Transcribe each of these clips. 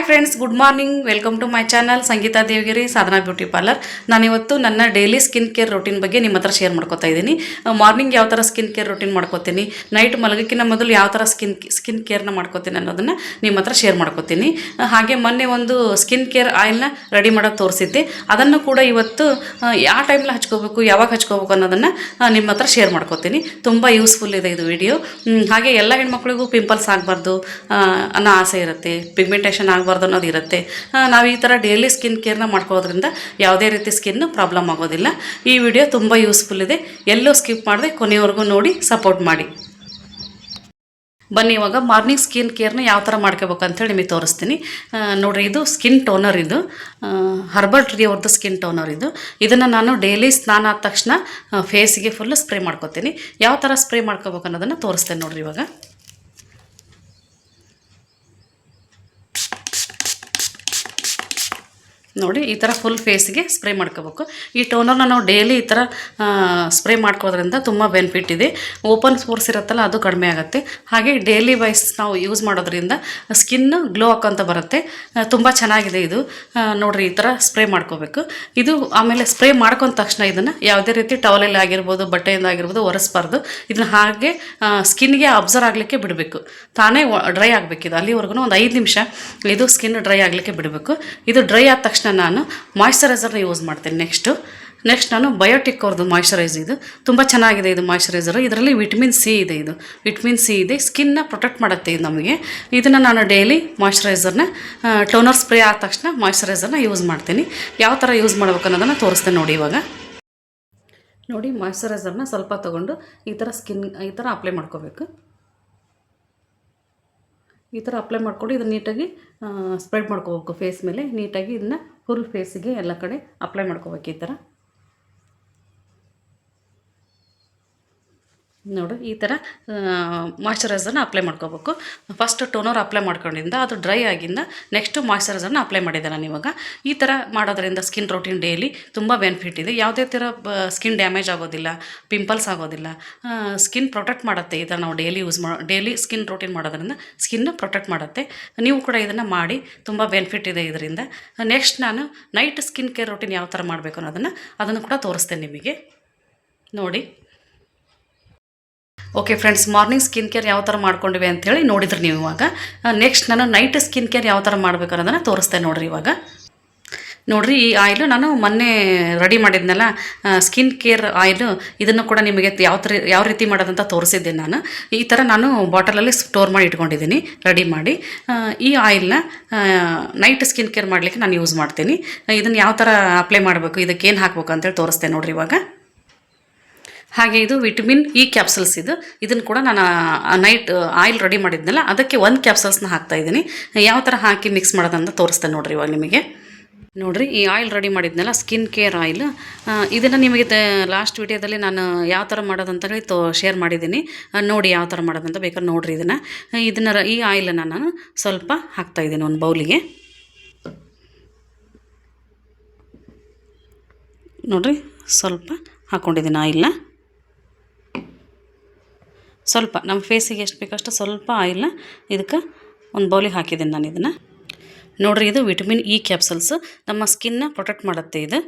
Hi friends good morning welcome to my channel Sangeeta Devagiri Sadhana beauty parlour ನಾನಿವತ್ತು ನನ್ನ daily skin care routine ಬಗ್ಗೆ ನಿಮ್ಮ ಹತ್ರ share ಮಾಡ್ಕೊತಾ ಇದ್ದೀನಿ. ಮಾರ್ನಿಂಗ್ ಯಾವ ಥರ ಸ್ಕಿನ್ ಕೇರ್ ರೊಟೀನ್ ಮಾಡ್ಕೋತೀನಿ ನೈಟ್ ಮಲಗಕ್ಕಿಂತ ಮೊದಲು ಯಾವ ಥರ ಸ್ಕಿನ್ ಸ್ಕಿನ್ ಕೇರ್ನ ಮಾಡ್ಕೋತೀನಿ ಅನ್ನೋದನ್ನು ನಿಮ್ಮ ಹತ್ರ ಶೇರ್ ಮಾಡ್ಕೋತೀನಿ. ಹಾಗೆ ಮೊನ್ನೆ ಒಂದು ಸ್ಕಿನ್ ಕೇರ್ ಆಯಿಲ್ನ ರೆಡಿ ಮಾಡೋದು ತೋರಿಸಿದ್ದೆ. ಅದನ್ನು ಕೂಡ ಇವತ್ತು ಯಾವ ಟೈಮ್ಲಿ ಹಚ್ಕೋಬೇಕು, ಯಾವಾಗ ಹಚ್ಕೋಬೇಕು ಅನ್ನೋದನ್ನು ನಿಮ್ಮ ಹತ್ರ ಶೇರ್ ಮಾಡ್ಕೋತೀನಿ. ತುಂಬ ಯೂಸ್ಫುಲ್ ಇದೆ ಇದು ವಿಡಿಯೋ ಹಾಗೆ ಎಲ್ಲ ಹೆಣ್ಮಕ್ಳಿಗೂ ಪಿಂಪಲ್ಸ್ ಆಗಬಾರ್ದು. ಅನ್ನೋ ಆಸೆ ಇರುತ್ತೆ ಪಿಗ್ಮೆಂಟೇಷನ್ ಆಗಬಾರ್ದು. ಅನ್ನೋದು ಇರುತ್ತೆ. ನಾವು ಈ ಥರ ಡೈಲಿ ಸ್ಕಿನ್ ಕೇರ್ನ ಮಾಡ್ಕೊಳ್ಳೋದ್ರಿಂದ ಯಾವುದೇ ರೀತಿ ಸ್ಕಿನ್ ಪ್ರಾಬ್ಲಮ್ ಆಗೋದಿಲ್ಲ. ಈ ವಿಡಿಯೋ ತುಂಬ ಯೂಸ್ಫುಲ್ ಇದೆ. ಎಲ್ಲೂ ಸ್ಕಿಪ್ ಮಾಡದೆ ಕೊನೆಯವರೆಗೂ ನೋಡಿ ಸಪೋರ್ಟ್ ಮಾಡಿ. ಬನ್ನಿ, ಇವಾಗ ಮಾರ್ನಿಂಗ್ ಸ್ಕಿನ್ ಕೇರ್ನ ಯಾವ ಥರ ಮಾಡ್ಕೋಬೇಕು ಅಂತೇಳಿ ನಿಮಗೆ ತೋರಿಸ್ತೀನಿ. ನೋಡಿರಿ, ಇದು ಸ್ಕಿನ್ ಟೋನರ್ ಇದು. ಹರ್ಬಲ್ ಟ್ರೀ ಅವ್ರದ್ದು ಸ್ಕಿನ್ ಟೋನರ್ ಇದು. ಇದನ್ನು ನಾನು ಡೈಲಿ ಸ್ನಾನ ಆದ ತಕ್ಷಣ ಫೇಸಿಗೆ ಫುಲ್ ಸ್ಪ್ರೇ ಮಾಡ್ಕೊತೀನಿ. ಯಾವ ಥರ ಸ್ಪ್ರೇ ಮಾಡ್ಕೋಬೇಕು ಅನ್ನೋದನ್ನು ತೋರಿಸ್ತೇನೆ ನೋಡಿರಿ ಇವಾಗ. ನೋಡಿ, ಈ ಥರ ಫುಲ್ ಫೇಸ್ಗೆ ಸ್ಪ್ರೇ ಮಾಡ್ಕೋಬೇಕು. ಈ ಟೋನರ್ನ ನಾವು ಡೈಲಿ ಈ ಥರ ಸ್ಪ್ರೇ ಮಾಡ್ಕೋದ್ರಿಂದ ತುಂಬ ಬೆನಿಫಿಟ್ ಇದೆ. ಓಪನ್ ಸ್ಪೋರ್ಸ್ ಇರುತ್ತಲ್ಲ, ಅದು ಕಡಿಮೆ ಆಗುತ್ತೆ. ಹಾಗೆ ಡೈಲಿ ವೈಸ್ ನಾವು ಯೂಸ್ ಮಾಡೋದ್ರಿಂದ ಸ್ಕಿನ್ ಗ್ಲೋ ಹಾಕೋಂತ ಬರುತ್ತೆ. ತುಂಬ ಚೆನ್ನಾಗಿದೆ ಇದು. ನೋಡಿರಿ, ಈ ಥರ ಸ್ಪ್ರೇ ಮಾಡ್ಕೋಬೇಕು. ಇದು ಆಮೇಲೆ ಸ್ಪ್ರೇ ಮಾಡ್ಕೊಂಡ ತಕ್ಷಣ ಇದನ್ನು ಯಾವುದೇ ರೀತಿ ಟವಲಲ್ಲಿ ಆಗಿರ್ಬೋದು, ಬಟ್ಟೆಯಿಂದ ಆಗಿರ್ಬೋದು ಒರೆಸ್ಬಾರ್ದು. ಇದನ್ನ ಹಾಗೆ ಸ್ಕಿನ್ಗೆ ಅಬ್ಸರ್ವ್ ಆಗಲಿಕ್ಕೆ ಬಿಡಬೇಕು. ತಾನೇ ಡ್ರೈ ಆಗಬೇಕಿದು. ಅಲ್ಲಿವರೆಗೂ ಒಂದು ಐದು ನಿಮಿಷ ಇದು ಸ್ಕಿನ್ ಡ್ರೈ ಆಗಲಿಕ್ಕೆ ಬಿಡಬೇಕು. ಇದು ಡ್ರೈ ಆದ ತಕ್ಷಣ ನಾನು ಮಾಯ್ಶ್ಚರೈಸರ್ನ ಯೂಸ್ ಮಾಡ್ತೀನಿ ನೆಕ್ಸ್ಟು ನೆಕ್ಸ್ಟ್ ನಾನು ಬಯೋಟಿಕ್ ಅವ್ರದ್ದು ಮಾಯ್ಶ್ಚರೈಸ್ ಇದು. ತುಂಬ ಚೆನ್ನಾಗಿದೆ ಇದು ಮಾಯ್ಚರೈಸರ್ ಇದರಲ್ಲಿ ವಿಟಮಿನ್ ಸಿ ಇದೆ ಇದು. ವಿಟಮಿನ್ ಸಿ ಇದೆ. ಸ್ಕಿನ್ನ ಪ್ರೊಟೆಕ್ಟ್ ಮಾಡುತ್ತೆ ಇದು ನಮಗೆ. ಇದನ್ನು ನಾನು ಡೈಲಿ ಮಾಯ್ಶ್ಚರೈಸರ್ನ ಟೋನರ್ ಸ್ಪ್ರೇ ಆದ ತಕ್ಷಣ ಮಾಯ್ಶ್ಚರೈಸರ್ನ ಯೂಸ್ ಮಾಡ್ತೀನಿ. ಯಾವ ಥರ ಯೂಸ್ ಮಾಡ್ಬೇಕು ಅನ್ನೋದನ್ನು ತೋರಿಸ್ತೇನೆ ನೋಡಿ ಇವಾಗ. ನೋಡಿ ಮಾಯ್ಶ್ಚರೈಸರ್ನ ಸ್ವಲ್ಪ ತೊಗೊಂಡು ಈ ಥರ ಸ್ಕಿನ್ ಈ ಥರ ಅಪ್ಲೈ ಮಾಡ್ಕೋಬೇಕು. ಈ ಥರ ಅಪ್ಲೈ ಮಾಡ್ಕೊಂಡು ಇದನ್ನು ನೀಟಾಗಿ ಸ್ಪ್ರೆಡ್ ಮಾಡ್ಕೋಬೇಕು ಫೇಸ್ ಮೇಲೆ. ನೀಟಾಗಿ ಇದನ್ನ ಫುಲ್ ಫೇಸಿಗೆ ಎಲ್ಲ ಕಡೆ ಅಪ್ಲೈ ಮಾಡ್ಕೋಬೇಕು ಈ ಥರ ನೋಡು, ಈ ಥರ ಮಾಯ್ಶ್ಚರೈಸರ್ನ ಅಪ್ಲೈ ಮಾಡ್ಕೋಬೇಕು. ಫಸ್ಟ್ ಟೋನರ್ ಅಪ್ಲೈ ಮಾಡ್ಕೊಂಡಿಂದ ಅದು ಡ್ರೈ ಆಗಿಂದ ನೆಕ್ಸ್ಟ್ ಮಾಯ್ಶ್ಚರೈಸರ್ನ ಅಪ್ಲೈ ಮಾಡಿದೆ ನಾನು ಇವಾಗ. ಈ ಥರ ಮಾಡೋದ್ರಿಂದ ಸ್ಕಿನ್ ರೋಟೀನ್ ಡೈಲಿ ತುಂಬ ಬೆನಿಫಿಟ್ ಇದೆ. ಯಾವುದೇ ಥರ ಸ್ಕಿನ್ ಡ್ಯಾಮೇಜ್ ಆಗೋದಿಲ್ಲ ಪಿಂಪಲ್ಸ್ ಆಗೋದಿಲ್ಲ ಸ್ಕಿನ್ ಪ್ರೊಟೆಕ್ಟ್ ಮಾಡುತ್ತೆ. ಈ ಥರ ನಾವು ಡೈಲಿ ಯೂಸ್ ಮಾಡೋ ಡೈಲಿ ಸ್ಕಿನ್ ರೋಟೀನ್ ಮಾಡೋದ್ರಿಂದ ಸ್ಕಿನ್ ಪ್ರೊಟೆಕ್ಟ್ ಮಾಡುತ್ತೆ. ನೀವು ಕೂಡ ಇದನ್ನು ಮಾಡಿ, ತುಂಬ ಬೆನಿಫಿಟ್ ಇದೆ ಇದರಿಂದ. ನೆಕ್ಸ್ಟ್ ನಾನು ನೈಟ್ ಸ್ಕಿನ್ ಕೇರ್ ರೋಟೀನ್ ಯಾವ ಥರ ಮಾಡಬೇಕು ಅನ್ನೋದನ್ನು ಅದನ್ನು ಕೂಡ ತೋರಿಸ್ತೇನೆ ನಿಮಗೆ. ನೋಡಿ. Okay friends morning skin care ಯಾವ ಥರ ಮಾಡ್ಕೊಂಡಿವೆ ಅಂತೇಳಿ ನೋಡಿದ್ರಿ ನೀವು ಇವಾಗ. ನೆಕ್ಸ್ಟ್ ನಾನು ನೈಟ್ ಸ್ಕಿನ್ ಕೇರ್ ಯಾವ ಥರ ಮಾಡ್ಬೇಕು ಅನ್ನೋದನ್ನು ತೋರಿಸ್ತೇನೆ ನೋಡಿರಿ ಇವಾಗ. ನೋಡ್ರಿ, ಈ ಆಯಿಲು ನಾನು ಮೊನ್ನೆ ರೆಡಿ ಮಾಡಿದ್ನಲ್ಲ ಸ್ಕಿನ್ ಕೇರ್ ಆಯಿಲು ಇದನ್ನು ಕೂಡ ನಿಮಗೆ ಯಾವ ಥರ ಯಾವ ರೀತಿ ಮಾಡೋದಂತ ತೋರಿಸಿದ್ದೆ ನಾನು. ಈ ಥರ ನಾನು ಬಾಟಲಲ್ಲಿ ಸ್ಟೋರ್ ಮಾಡಿ ಇಟ್ಕೊಂಡಿದ್ದೀನಿ ರೆಡಿ ಮಾಡಿ. ಈ ಆಯಿಲ್ನ ನೈಟ್ ಸ್ಕಿನ್ ಕೇರ್ ಮಾಡಲಿಕ್ಕೆ ನಾನು ಯೂಸ್ ಮಾಡ್ತೀನಿ. ಇದನ್ನು ಯಾವ ಥರ ಅಪ್ಲೈ ಮಾಡಬೇಕು, ಇದಕ್ಕೆ ಏನು ಹಾಕ್ಬೇಕು ಅಂತೇಳಿ ತೋರಿಸ್ತೇನೆ ನೋಡಿರಿ ಇವಾಗ. ಹಾಗೆ ಇದು ವಿಟಮಿನ್ ಇ ಕ್ಯಾಪ್ಸಲ್ಸ್ ಇದು. ಇದನ್ನು ಕೂಡ ನಾನು ನೈಟ್ ಆಯಿಲ್ ರೆಡಿ ಮಾಡಿದ್ನಲ್ಲ, ಅದಕ್ಕೆ ಒಂದು ಕ್ಯಾಪ್ಸಲ್ಸ್ನ ಹಾಕ್ತಾ ಇದ್ದೀನಿ. ಯಾವ ಥರ ಹಾಕಿ ಮಿಕ್ಸ್ ಮಾಡೋದಂತ ತೋರಿಸ್ತೇನೆ ನೋಡಿರಿ ಇವಾಗ ನಿಮಗೆ. ನೋಡಿರಿ, ಈ ಆಯಿಲ್ ರೆಡಿ ಮಾಡಿದ್ನಲ್ಲ ಸ್ಕಿನ್ ಕೇರ್ ಆಯಿಲ್ ಇದನ್ನು ನಿಮಗೆ ಲಾಸ್ಟ್ ವಿಡಿಯೋದಲ್ಲಿ ನಾನು ಯಾವ ಥರ ಮಾಡೋದಂತ ಹೇಳಿ ತೋ ಶೇರ್ ಮಾಡಿದ್ದೀನಿ. ನೋಡಿ ಯಾವ ಥರ ಮಾಡೋದಂತ ಬೇಕಾದ್ರೆ ನೋಡಿರಿ ಇದನ್ನು. ಇದನ್ನು ಈ ಆಯಿಲನ್ನು ನಾನು ಸ್ವಲ್ಪ ಹಾಕ್ತಾ ಇದ್ದೀನಿ ಒಂದು ಬೌಲಿಗೆ. ನೋಡಿರಿ, ಸ್ವಲ್ಪ ಹಾಕ್ಕೊಂಡಿದ್ದೀನಿ ಆಯಿಲ್ನ ಸ್ವಲ್ಪ ನಮ್ಮ ಫೇಸಿಗೆ ಎಷ್ಟು ಬೇಕಷ್ಟು ಸ್ವಲ್ಪ ಆಯಿಲ್ನ ಇದಕ್ಕೆ ಒಂದು ಬೌಲಿಗೆ ಹಾಕಿದ್ದೀನಿ ನಾನು ಇದನ್ನು. ನೋಡಿರಿ ಇದು ವಿಟಮಿನ್ ಇ ಕ್ಯಾಪ್ಸಲ್ಸ್ ನಮ್ಮ ಸ್ಕಿನ್ನ ಪ್ರೊಟೆಕ್ಟ್ ಮಾಡುತ್ತೆ ಇದು.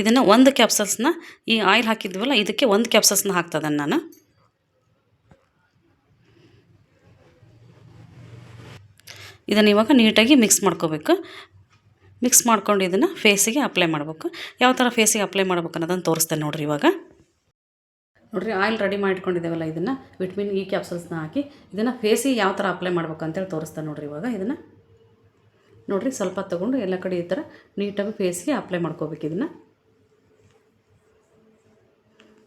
ಇದನ್ನು ಒಂದು ಕ್ಯಾಪ್ಸಲ್ಸ್ನ ಈ ಆಯಿಲ್ ಹಾಕಿದ್ವಲ್ಲ, ಇದಕ್ಕೆ ಒಂದು ಕ್ಯಾಪ್ಸಲ್ಸ್ನ ಹಾಕ್ತದನ್ನು ನಾನು. ಇದನ್ನು ಇವಾಗ ನೀಟಾಗಿ ಮಿಕ್ಸ್ ಮಾಡ್ಕೋಬೇಕು. ಮಿಕ್ಸ್ ಮಾಡ್ಕೊಂಡು ಇದನ್ನು ಫೇಸಿಗೆ ಅಪ್ಲೈ ಮಾಡಬೇಕು. ಯಾವ ಥರ ಫೇಸಿಗೆ ಅಪ್ಲೈ ಮಾಡ್ಬೇಕು ಅನ್ನೋದನ್ನು ತೋರಿಸ್ತೇನೆ ನೋಡಿರಿ ಇವಾಗ. ನೋಡ್ರಿ ಆಯಿಲ್ ರೆಡಿ ಮಾಡಿಟ್ಕೊಂಡಿದ್ದೇವಲ್ಲ ಇದನ್ನು ವಿಟಮಿನ್ ಇ ಕ್ಯಾಪ್ಸಲ್ಸ್ನ ಹಾಕಿ, ಇದನ್ನು ಫೇಸಿಗೆ ಯಾವ ಥರ ಅಪ್ಲೈ ಮಾಡ್ಬೇಕು ಅಂತೇಳಿ ತೋರಿಸ್ತಾನೆ ನೋಡಿರಿ ಇವಾಗ ಇದನ್ನು. ನೋಡಿರಿ, ಸ್ವಲ್ಪ ತೊಗೊಂಡು ಎಲ್ಲ ಕಡೆ ಈ ಥರ ನೀಟಾಗಿ ಫೇಸಿಗೆ ಅಪ್ಲೈ ಮಾಡ್ಕೋಬೇಕು ಇದನ್ನು.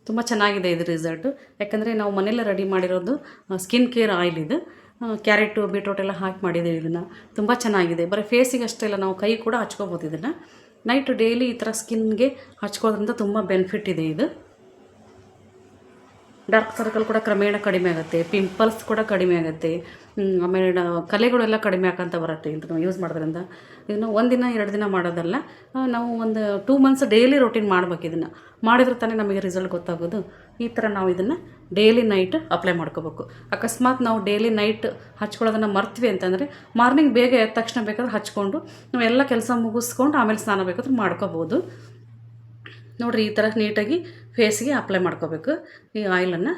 ತುಂಬ ಚೆನ್ನಾಗಿದೆ ಇದು ರಿಸಲ್ಟು ಯಾಕಂದರೆ ನಾವು ಮನೆಯಲ್ಲೇ ರೆಡಿ ಮಾಡಿರೋದು ಸ್ಕಿನ್ ಕೇರ್ ಆಯಿಲ್ ಇದು. ಕ್ಯಾರೆಟು ಬೀಟ್ರೋಟ್ ಎಲ್ಲ ಹಾಕಿ ಮಾಡಿದ್ದೀವಿ ಇದನ್ನು. ತುಂಬ ಚೆನ್ನಾಗಿದೆ. ಬರೀ ಫೇಸಿಗೆ ಅಷ್ಟೇ ಇಲ್ಲ ನಾವು ಕೈ ಕೂಡ ಹಚ್ಕೋಬೋದು ಇದನ್ನು. ನೈಟ್ ಡೈಲಿ ಈ ಥರ ಸ್ಕಿನ್ಗೆ ಹಚ್ಕೋದ್ರಿಂದ ತುಂಬ ಬೆನಿಫಿಟ್ ಇದೆ ಇದು. ಡಾರ್ಕ್ ಸರ್ಕಲ್ ಕೂಡ ಕ್ರಮೇಣ ಕಡಿಮೆ ಆಗುತ್ತೆ ಪಿಂಪಲ್ಸ್ ಕೂಡ ಕಡಿಮೆ ಆಗುತ್ತೆ ಆಮೇಲೆ ಕಲೆಗಳೆಲ್ಲ ಕಡಿಮೆ ಆಕಂತ ಬರುತ್ತೆ ಇದು ನಾವು ಯೂಸ್ ಮಾಡೋದ್ರಿಂದ. ಇದನ್ನು ಒಂದಿನ ಎರಡು ದಿನ ಮಾಡೋದಲ್ಲ ನಾವು ಒಂದು ಟೂ ಮಂತ್ಸ್ ಡೈಲಿ ರೊಟೀನ್ ಮಾಡ್ಬೇಕು ಇದನ್ನು. ಮಾಡಿದ್ರೆ ತಾನೇ ನಮಗೆ ರಿಸಲ್ಟ್ ಗೊತ್ತಾಗೋದು. ಈ ಥರ ನಾವು ಇದನ್ನು ಡೈಲಿ ನೈಟ್ ಅಪ್ಲೈ ಮಾಡ್ಕೋಬೇಕು. ಅಕಸ್ಮಾತ್ ನಾವು ಡೈಲಿ ನೈಟ್ ಹಚ್ಕೊಳ್ಳೋದನ್ನು ಮರ್ತ್ವಿ ಅಂತಂದರೆ ಮಾರ್ನಿಂಗ್ ಬೇಗ ಎದ್ದ ತಕ್ಷಣ ಬೇಕಾದ್ರೆ ಹಚ್ಕೊಂಡು, ನಾವೆಲ್ಲ ಕೆಲಸ ಮುಗಿಸ್ಕೊಂಡು ಆಮೇಲೆ ಸ್ನಾನ ಬೇಕಾದ್ರೆ ಮಾಡ್ಕೋಬೋದು. ನೋಡಿರಿ ಈ ಥರ ನೀಟಾಗಿ ಫೇಸ್ಗೆ ಅಪ್ಲೈ ಮಾಡ್ಕೋಬೇಕು. ಈ ಆಯಿಲನ್ನು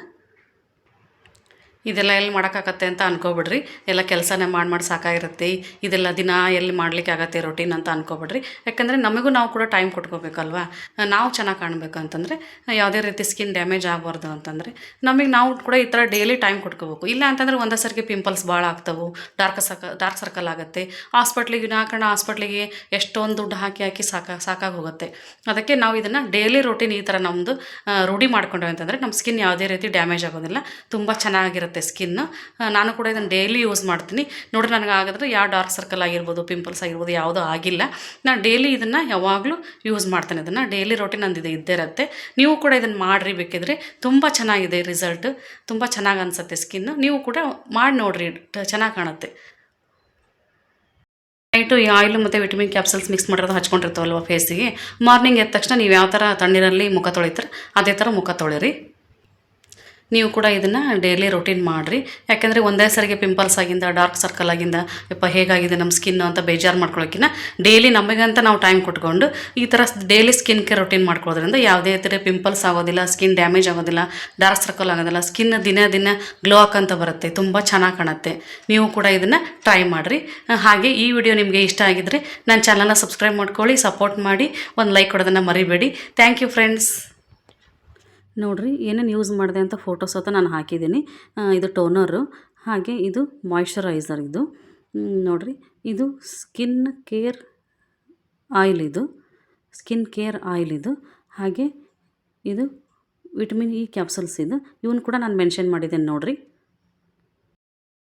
ಇದೆಲ್ಲ ಎಲ್ಲಿ ಮಾಡೋಕ್ಕಾಗತ್ತೆ ಅಂತ ಅನ್ಕೋಬಿಡ್ರಿ. ಎಲ್ಲ ಕೆಲಸನೇ ಮಾಡಿ ಮಾಡಿ ಸಾಕಾಗಿರುತ್ತೆ. ಇದೆಲ್ಲ ದಿನ ಎಲ್ಲಿ ಮಾಡ್ಲಿಕ್ಕೆ ಆಗತ್ತೆ ರೊಟೀನ್ ಅಂತ ಅನ್ಕೋಬಿಡ್ರಿ. ಯಾಕಂದರೆ ನಮಗೂ ನಾವು ಕೂಡ ಟೈಮ್ ಕೊಟ್ಕೋಬೇಕಲ್ವಾ? ನಾವು ಚೆನ್ನಾಗಿ ಕಾಣಬೇಕು ಅಂತಂದರೆ, ಯಾವುದೇ ರೀತಿ ಸ್ಕಿನ್ ಡ್ಯಾಮೇಜ್ ಆಗಬಾರ್ದು ಅಂತಂದರೆ, ನಮಗೆ ನಾವು ಕೂಡ ಈ ಥರ ಡೈಲಿ ಟೈಮ್ ಕೊಟ್ಕೋಬೇಕು. ಇಲ್ಲ ಅಂತಂದರೆ ಒಂದೇ ಸರ್ಗೆ ಪಿಂಪಲ್ಸ್ ಭಾಳ ಆಗ್ತವೆ ಡಾರ್ಕ್ ಸರ್ಕ ಡಾರ್ಕ್ ಸರ್ಕಲ್ ಆಗುತ್ತೆ. ಹಾಸ್ಪಿಟ್ಲಿಗೆ ವಿನಾಕಾರಣ ಹಾಸ್ಪಿಟ್ಲಿಗೆ ಎಷ್ಟೊಂದು ದುಡ್ಡು ಹಾಕಿ ಹಾಕಿ ಸಾಕ, ಸಾಕಾಗಿ ಹೋಗುತ್ತೆ. ಅದಕ್ಕೆ ನಾವು ಇದನ್ನು ಡೈಲಿ ರೊಟೀನ್ ಈ ಥರ ನಮ್ಮದು ರೂಢಿ ಮಾಡ್ಕೊಂಡ್ರೆ ಅಂತಂದರೆ ನಮ್ಮ ಸ್ಕಿನ್ ಯಾವುದೇ ರೀತಿ ಡ್ಯಾಮೇಜ್ ಆಗೋದಿಲ್ಲ. ತುಂಬ ಚೆನ್ನಾಗಿರುತ್ತೆ. ಸ್ಕಿನ್ನು ನಾನು ಕೂಡ ಇದನ್ನು ಡೈಲಿ ಯೂಸ್ ಮಾಡ್ತೀನಿ. ನೋಡಿ ನನಗೆ ಆಗಿದ್ರೆ ಯಾವ ಡಾರ್ಕ್ ಸರ್ಕಲ್ ಆಗಿರ್ಬೋದು ಪಿಂಪಲ್ಸ್ ಆಗಿರ್ಬೋದು, ಯಾವುದೂ ಆಗಿಲ್ಲ. ನಾನು ಡೈಲಿ ಇದನ್ನು ಯಾವಾಗಲೂ ಯೂಸ್ ಮಾಡ್ತೇನೆ. ಇದನ್ನು ಡೈಲಿ ರೊಟೀನ್ ನಂದು ಇದ್ದೇ ಇರುತ್ತೆ. ನೀವು ಕೂಡ ಇದನ್ನು ಮಾಡಿರಿ ಬೇಕಿದ್ರೆ. ತುಂಬ ಚೆನ್ನಾಗಿದೆ ರಿಸಲ್ಟ್ ತುಂಬ ಚೆನ್ನಾಗಿ ಅನಿಸುತ್ತೆ ಸ್ಕಿನ್ನು ನೀವು ಕೂಡ ಮಾಡಿ ನೋಡಿರಿ ಚೆನ್ನಾಗಿ ಕಾಣುತ್ತೆ. ನೈಟು ಈ ಆಯಿಲ್ ಮತ್ತು ವಿಟಮಿನ್ ಕ್ಯಾಪ್ಸಲ್ಸ್ ಮಿಕ್ಸ್ ಮಾಡಿರೋದು ಹಚ್ಕೊಂಡಿರ್ತಾವಲ್ವ ಫೇಸಿಗೆ ಮಾರ್ನಿಂಗ್ ಎದ್ದ ತಕ್ಷಣ ನೀವು ಯಾವ ಥರ ತಣ್ಣೀರಲ್ಲಿ ಮುಖ ತೊಳಿತೀರ, ಅದೇ ಥರ ಮುಖ ತೊಳಿರಿ. ನೀವು ಕೂಡ ಇದನ್ನು ಡೈಲಿ ರೊಟೀನ್ ಮಾಡಿರಿ. ಯಾಕೆಂದರೆ ಒಂದೇ ಸರಿಗೆ ಪಿಂಪಲ್ಸ್ ಆಗಿಂದ ಡಾರ್ಕ್ ಸರ್ಕಲ್ ಆಗಿಂದ, ಯಪ್ಪ ಹೇಗಾಗಿದೆ ನಮ್ಮ ಸ್ಕಿನ್ನು ಅಂತ ಬೇಜಾರು ಮಾಡ್ಕೊಳ್ಳೋಕ್ಕಿಂತ ಡೈಲಿ ನಮಗಂತ ನಾವು ಟೈಮ್ ಕೊಟ್ಕೊಂಡು ಈ ಥರ ಡೈಲಿ ಸ್ಕಿನ್ ಕೇರ್ ರೊಟೀನ್ ಮಾಡ್ಕೊಳ್ಳೋದ್ರಿಂದ ಯಾವುದೇ ಥರ ಪಿಂಪಲ್ಸ್ ಆಗೋದಿಲ್ಲ ಸ್ಕಿನ್ ಡ್ಯಾಮೇಜ್ ಆಗೋದಿಲ್ಲ ಡಾರ್ಕ್ ಸರ್ಕಲ್ ಆಗೋದಿಲ್ಲ ಸ್ಕಿನ್ ದಿನ ದಿನ ಗ್ಲೋ ಹಾಕಂತ ಬರುತ್ತೆ, ತುಂಬ ಚೆನ್ನಾಗಿ ಕಾಣುತ್ತೆ. ನೀವು ಕೂಡ ಇದನ್ನು ಟ್ರೈ ಮಾಡಿರಿ. ಹಾಗೆ ಈ ವಿಡಿಯೋ ನಿಮಗೆ ಇಷ್ಟ ಆಗಿದ್ರೆ ನನ್ನ ಚಾನಲ್ನ ಸಬ್ಸ್ಕ್ರೈಬ್ ಮಾಡ್ಕೊಳ್ಳಿ ಸಪೋರ್ಟ್ ಮಾಡಿ, ಒಂದು ಲೈಕ್ ಕೊಡೋದನ್ನು ಮರಿಬೇಡಿ. ಥ್ಯಾಂಕ್ ಯು ಫ್ರೆಂಡ್ಸ್ ನೋಡಿರಿ ಏನೇನು ಯೂಸ್ ಮಾಡಿದೆ ಅಂತ ಫೋಟೋಸ್ ಅಂತ ನಾನು ಹಾಕಿದ್ದೀನಿ. ಇದು ಟೋನರು ಹಾಗೆ ಇದು ಮಾಯ್ಶ್ಚರೈಸರ್ ಇದು. ನೋಡ್ರಿ, ಇದು ಸ್ಕಿನ್ ಕೇರ್ ಆಯಿಲ್ ಇದು. ಸ್ಕಿನ್ ಕೇರ್ ಆಯಿಲ್ ಇದು. ಹಾಗೆ ಇದು ವಿಟಮಿನ್ ಇ ಕ್ಯಾಪ್ಸಲ್ಸ್ ಇದು. ಇವನು ಕೂಡ ನಾನು ಮೆನ್ಷನ್ ಮಾಡಿದ್ದೇನೆ ನೋಡಿರಿ.